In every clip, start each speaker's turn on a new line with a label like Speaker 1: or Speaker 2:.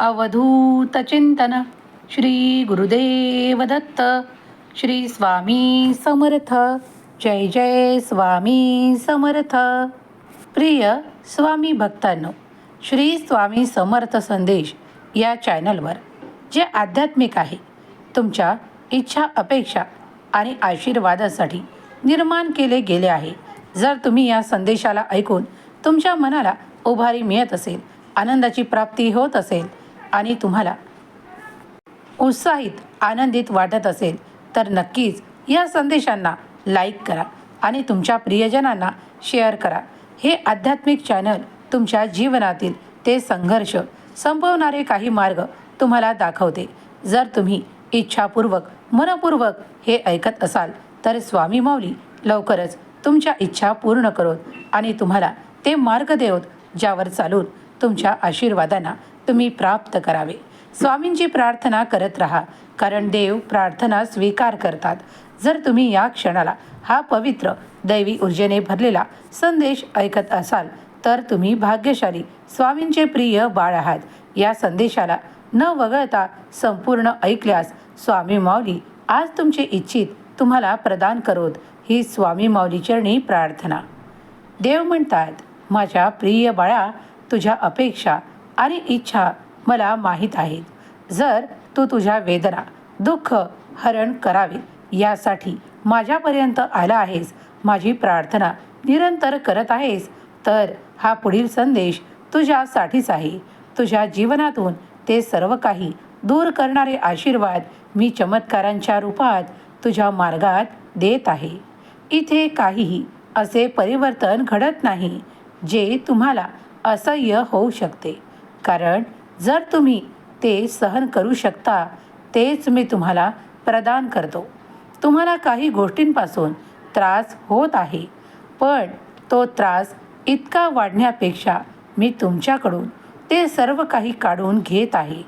Speaker 1: अवधूत चिंतन। श्री गुरुदेव दत्त। श्री स्वामी समर्थ। जय जय स्वामी समर्थ। प्रिय स्वामी भक्तांनो श्री स्वामी समर्थ संदेश या चॅनलवर जे आध्यात्मिक आहे तुमच्या इच्छा अपेक्षा आणि आशीर्वादासाठी निर्माण केले गेले आहे. जर तुम्ही या संदेशाला ऐकून तुमच्या मनाला उभारी मिळत असेल आनंदाची प्राप्ती होत असेल आणि तुम्हाला उत्साहित आनंदित वाटत असेल तर नक्कीच या संदेशांना लाईक करा आणि तुमच्या प्रियजनांना शेअर करा. हे आध्यात्मिक चॅनल तुमच्या जीवनातील ते संघर्ष संपवणारे काही मार्ग तुम्हाला दाखवते. जर तुम्ही इच्छापूर्वक मनपूर्वक हे ऐकत असाल तर स्वामी माऊली लवकरच तुमच्या इच्छा पूर्ण करोत आणि तुम्हाला ते मार्ग देवत ज्यावर चालून तुमच्या आशीर्वादांना तुम्ही प्राप्त करावे. स्वामींची प्रार्थना करत राहा कारण देव प्रार्थना स्वीकार करतात. जर तुम्ही या क्षणाला हा पवित्र दैवी ऊर्जेने भरलेला संदेश ऐकत असाल तर तुम्ही भाग्यशाली स्वामींचे प्रिय बाळ आहात. या संदेशाला न वगळता संपूर्ण ऐकल्यास स्वामी माऊली आज तुमचे इच्छित तुम्हाला प्रदान करोत. ही स्वामी माऊली चरणी प्रार्थना. देव म्हणतात माझ्या प्रिय बाळा तुझ्या अपेक्षा आणि इच्छा मला माहीत आहेत. जर तू तुझ्या वेदना दुःख हरण करावे यासाठी माझ्यापर्यंत आला आहेस माझी प्रार्थना निरंतर करत आहेस तर हा पुढील संदेश तुझ्यासाठीच आहे. तुझ्या जीवनातून ते सर्व काही दूर करणारे आशीर्वाद मी चमत्कारांच्या रूपात तुझ्या मार्गात देत आहे. इथे काहीही असे परिवर्तन घडत नाही जे तुम्हाला असह्य होऊ शकते. कारण जर तुम्ही ते सहन करू शकता तेच मी तुम्हाला प्रदान करतो. तुम्हाला काही गोष्टींपासून त्रास होत आहे पण तो त्रास इतका वाढण्यापेक्षा मी तुमच्याकडून ते सर्व काही काढून घेत आहे.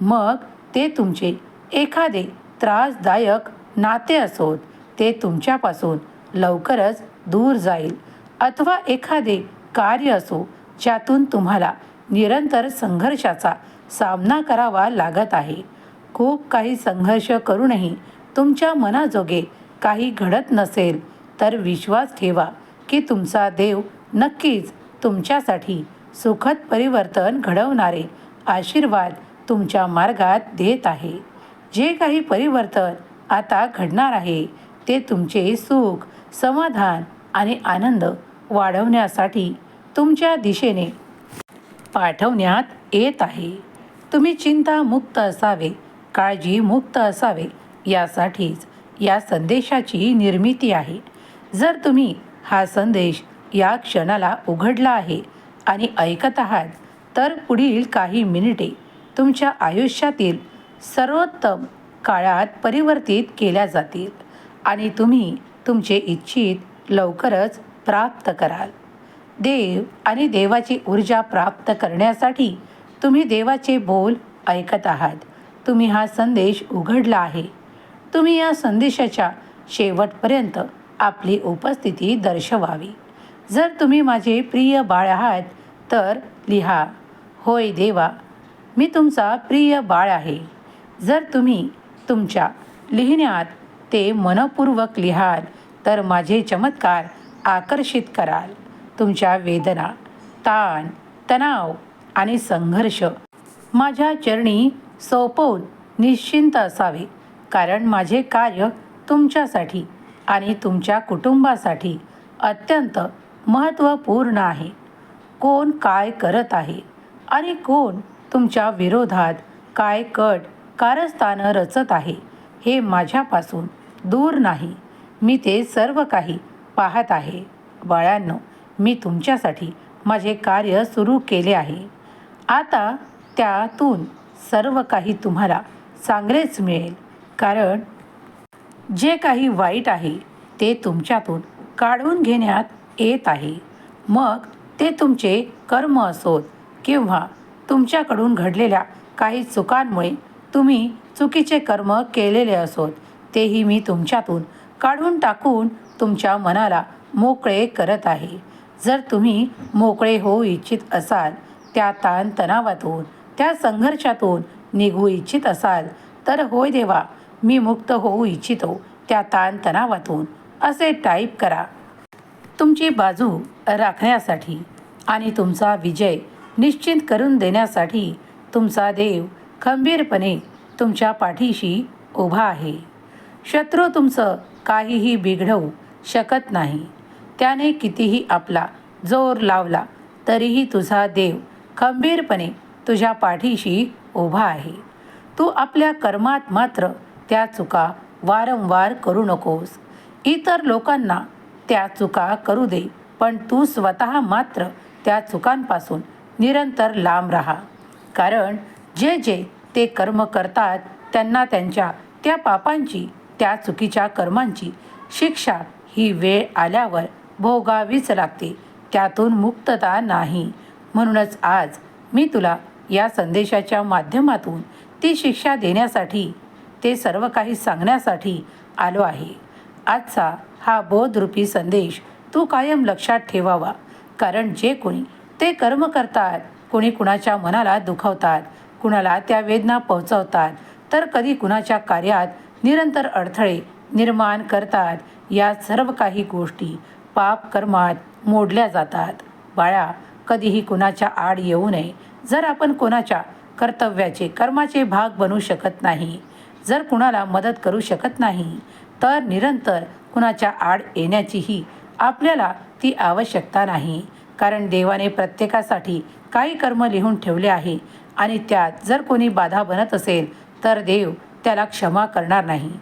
Speaker 1: मग ते तुमचे एखादे त्रासदायक नाते असोत ते तुमच्यापासून लवकरच दूर जाईल. अथवा एखादे कार्य असो ज्यातून तुम्हाला निरंतर संघर्षाचा सामना करावा लागत आहे. खूप काही संघर्ष करूनही तुमच्या मनाजोगे काही घडत नसेल तर विश्वास ठेवा की तुमचा देव नक्कीच तुमच्यासाठी सुखद परिवर्तन घडवणारे आशीर्वाद तुमच्या मार्गात देत आहे. जे काही परिवर्तन आता घडणार आहे ते तुमचे सुख समाधान आणि आनंद वाढवण्यासाठी तुमच्या दिशेने पाठवण्यात येत आहे. तुम्ही चिंतामुक्त असावे काळजीमुक्त असावे यासाठीच या संदेशाची निर्मिती आहे. जर तुम्ही हा संदेश या क्षणाला उघडला आहे आणि ऐकत आहात तर पुढील काही मिनिटे तुमच्या आयुष्यातील सर्वोत्तम काळात परिवर्तित केल्या जातील आणि तुम्ही तुमचे इच्छित लवकरच प्राप्त कराल. देव आणि देवाची ऊर्जा प्राप्त करण्यासाठी तुम्ही देवाचे बोल ऐकत आहात. तुम्ही हा संदेश उघडला आहे. तुम्ही या संदेशाच्या शेवटपर्यंत आपली उपस्थिती दर्शवावी. जर तुम्ही माझे प्रिय बाळ आहात तर लिहा होय देवा मी तुमचा प्रिय बाळ आहे. जर तुम्ही तुमच्या लिहिण्यात ते मनपूर्वक लिहाल तर माझे चमत्कार आकर्षित कराल. तुमच्या वेदना ताण तणाव आणि संघर्ष माझ्या चरणी सोपवून निश्चिंत असावे. कारण माझे कार्य तुमच्यासाठी आणि तुमच्या कुटुंबासाठी अत्यंत महत्त्वपूर्ण आहे. कोण काय करत आहे आणि कोण तुमच्या विरोधात काय कट कारस्थानं रचत आहे हे माझ्यापासून दूर नाही. मी ते सर्व काही पाहत आहे. बाळांनो मी तुमच्यासाठी माझे कार्य सुरू केले आहे. आता त्यातून सर्व काही तुम्हाला चांगलेच मिळेल. कारण जे काही वाईट आहे ते तुमच्यातून काढून घेण्यात येत आहे. मग ते तुमचे कर्म असोत किंवा तुमच्याकडून घडलेल्या काही चुकांमुळे तुम्ही चुकीचे कर्म केलेले असोत तेही मी तुमच्यातून काढून टाकून तुमच्या मनाला मोकळे करत आहे. जर तुम्ही मोकळे होऊ इच्छित असाल त्या ताणतणावातून त्या संघर्षातून निघू इच्छित असाल तर होय देवा मी मुक्त होऊ इच्छितो त्या ताणतणावातून असे टाईप करा. तुमची बाजू राखण्यासाठी आणि तुमचा विजय निश्चित करून देण्यासाठी तुमचा देव खंबीरपणे तुमच्या पाठीशी उभा आहे. शत्रू तुमचं काहीही बिघडवू शकत नाही. त्याने कितीही आपला जोर लावला तरीही तुझा देव खंबीरपणे तुझ्या पाठीशी उभा आहे. तू आपल्या कर्मात मात्र त्या चुका वारंवार करू नकोस. इतर लोकांना त्या चुका करू दे पण तू स्वतः मात्र त्या चुकांपासून निरंतर लांब राहा. कारण जे जे ते कर्म करतात त्यांना त्यांच्या त्या पापांची त्या चुकीच्या कर्मांची शिक्षा ही वेळ आल्यावर भोगावीच लागते. त्यातून मुक्तता नाही. म्हणूनच आज मी तुला या संदेशाच्या माध्यमातून ती शिक्षा देण्यासाठी ते सर्व काही सांगण्यासाठी आलो आहे. आजचा हा बोधरूपी संदेश तू कायम लक्षात ठेवावा. कारण जे कोणी ते कर्म करतात कोणी कुणाच्या मनाला दुखवतात कुणाला त्या वेदना पोहोचवतात तर कधी कुणाच्या कार्यात निरंतर अडथळे निर्माण करतात या सर्व काही गोष्टी पाप कर्मात मोडल्या जातात. बाळा कधीही कुणाच्या आड येऊ नये. जर आपण कोणाच्या कर्तव्याचे कर्माचे भाग बनू शकत नाही जर कुणाला मदत करू शकत नाही तर निरंतर कुणाच्या आड येण्याचीही आपल्याला ती आवश्यकता नाही. कारण देवाने प्रत्येकासाठी काही कर्म लिहून ठेवले आहे आणि त्यात जर कोणी बाधा बनत असेल तर देव त्याला क्षमा करणार नाही.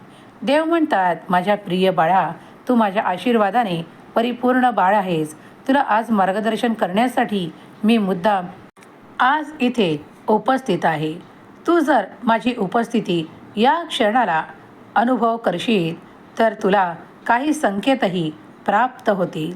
Speaker 1: देव म्हणतात माझ्या प्रिय बाळा तू माझ्या आशीर्वादाने परिपूर्ण बाळ आहेस. तुला आज मार्गदर्शन करण्यासाठी मी मुद्दाम आज इथे उपस्थित आहे. तू जर माझी उपस्थिती या क्षणाला अनुभव करशील तर तुला काही संकेतही प्राप्त होतील.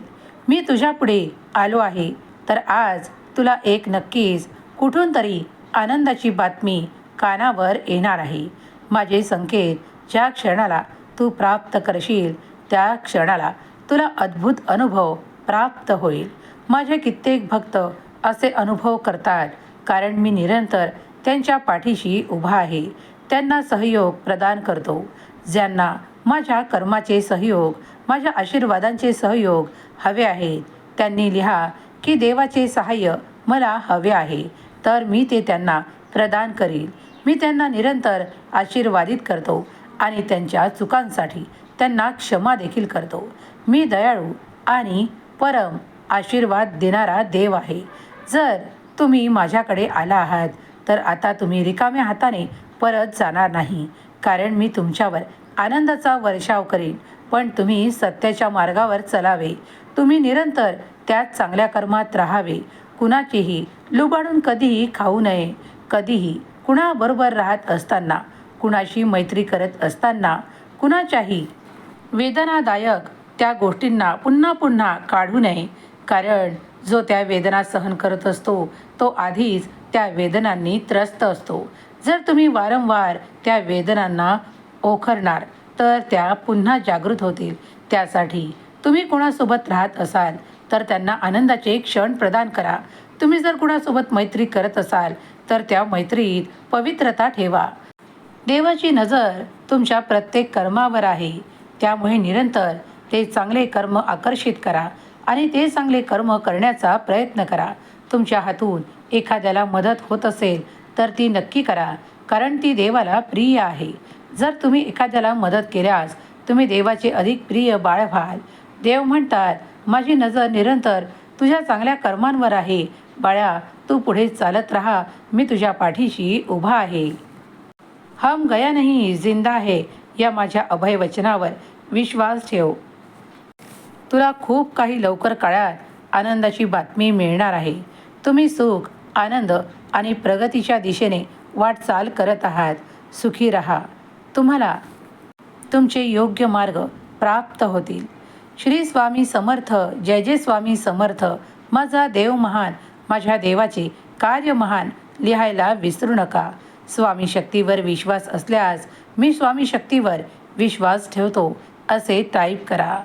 Speaker 1: मी तुझ्यापुढे आलो आहे तर आज तुला एक नक्कीच कुठून तरी आनंदाची बातमी कानावर येणार आहे. माझे संकेत ज्या क्षणाला तू प्राप्त करशील त्या क्षणाला तुला अद्भुत अनुभव प्राप्त होईल. माझे कित्येक भक्त असे अनुभव करतात कारण मी निरंतर त्यांच्या पाठीशी उभा आहे. त्यांना सहयोग प्रदान करतो. ज्यांना माझ्या कर्माचे सहयोग माझ्या आशीर्वादांचे सहयोग हवे आहेत त्यांनी लिहा की देवाचे सहाय्य मला हवे आहे. तर मी ते त्यांना प्रदान करील. मी त्यांना निरंतर आशीर्वादित करतो आणि त्यांच्या चुकांसाठी त्यांना क्षमा देखील करतो. मी दयाळू आणि परम आशीर्वाद देणारा देव आहे. जर तुम्ही माझ्याकडे आला आहात तर आता तुम्ही रिकाम्या हाताने परत जाणार नाही कारण मी तुमच्यावर आनंदाचा वर्षाव करेन. पण तुम्ही सत्याच्या मार्गावर चलावे. तुम्ही निरंतर त्याच चांगल्या कर्मात राहावे. कुणाचीही लुबाडून कधीही खाऊ नये. कधीही कुणाबरोबर राहत असताना कुणाशी मैत्री करत असताना कुणाच्याही वेदनादायक त्या गोष्टींना पुन्हा पुन्हा काढू नये. कारण जो त्या वेदना सहन करत असतो तो आधीच त्या वेदनांनी त्रस्त असतो. जर तुम्ही वारंवार त्या वेदनांना ओखरणार तर त्या पुन्हा जागृत होतील. त्यासाठी तुम्ही कोणासोबत राहत असाल तर त्यांना आनंदाचे क्षण प्रदान करा. तुम्ही जर कुणासोबत मैत्री करत असाल तर त्या मैत्रीत पवित्रता ठेवा. देवाची नजर तुमच्या प्रत्येक कर्मावर आहे. त्यामुळे निरंतर ते चांगले कर्म आकर्षित करा आणि ते चांगले कर्म करण्याचा प्रयत्न करा. तुमच्या हातून एखाद्याला मदत होत असेल तर ती नक्की करा कारण ती देवाला प्रिय आहे. जर तुम्ही एखाद्याला मदत केल्यास तुम्ही देवाचे अधिक प्रिय बाळ व्हाल. देव म्हणतात माझी नजर निरंतर तुझ्या चांगल्या कर्मांवर आहे. बाळा तू पुढे चालत राहा. मी तुझ्या पाठीशी उभा आहे. हम गया नाही जिंदा आहे या माझ्या अभय वचनावर विश्वास ठेव. तुला खूप काही लवकर काळात आनंदाची बातमी मिळणार आहे. तुम्ही सुख आनंद आणि प्रगतीच्या दिशेने वाटचाल करत आहात. सुखी रहा. तुम्हाला तुमचे योग्य मार्ग प्राप्त होतील. श्री स्वामी समर्थ जय जय स्वामी समर्थ. माझा देव महान माझ्या देवाचे कार्य महान लिहायला विसरू नका. स्वामी शक्तीवर विश्वास असल्यास मी स्वामी शक्तीवर विश्वास ठेवतो. असे टाईप करा.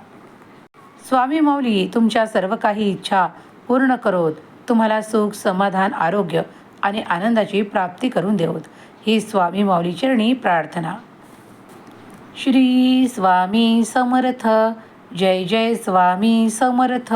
Speaker 1: स्वामी मौली तुमच्या सर्व काही इच्छा पूर्ण करोत. तुम्हाला सुख समाधान आरोग्य आणि आनंदाची प्राप्ती करून देवत. ही स्वामी माऊलीचरणी प्रार्थना. श्री स्वामी समर्थ. जय जय स्वामी समर्थ.